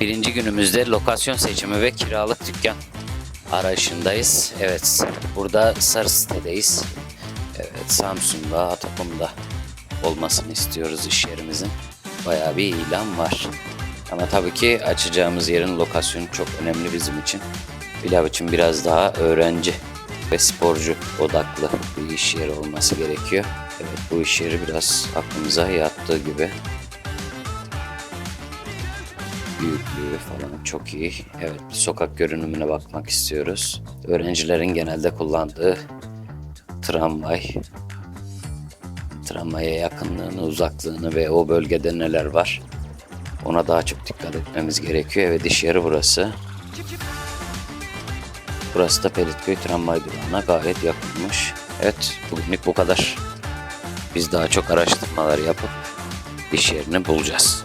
birinci günümüzde lokasyon seçimi ve kiralık dükkan arayışındayız. Evet, burada Sarı Site'deyiz. Evet, Samsun'da, Atakum'da olmasını istiyoruz iş yerimizin. Bayağı bir ilan var. Ama tabii ki açacağımız yerin lokasyonu çok önemli bizim için. Pilav için biraz daha öğrenci ve sporcu odaklı bir iş yeri olması gerekiyor. Evet bu iş yeri biraz aklımıza yattığı gibi. Büyüklüğü falan çok iyi. Evet bir sokak görünümüne bakmak istiyoruz. Öğrencilerin genelde kullandığı tramvay. Tramvaya yakınlığını, uzaklığını ve o bölgede neler var ona daha çok dikkat etmemiz gerekiyor. Evet iş yeri burası. Burası da Pelitköy tramvay durağına gayet yakınmış. Evet bugünlük bu kadar. Biz daha çok araştırmalar yapıp iş yerini bulacağız.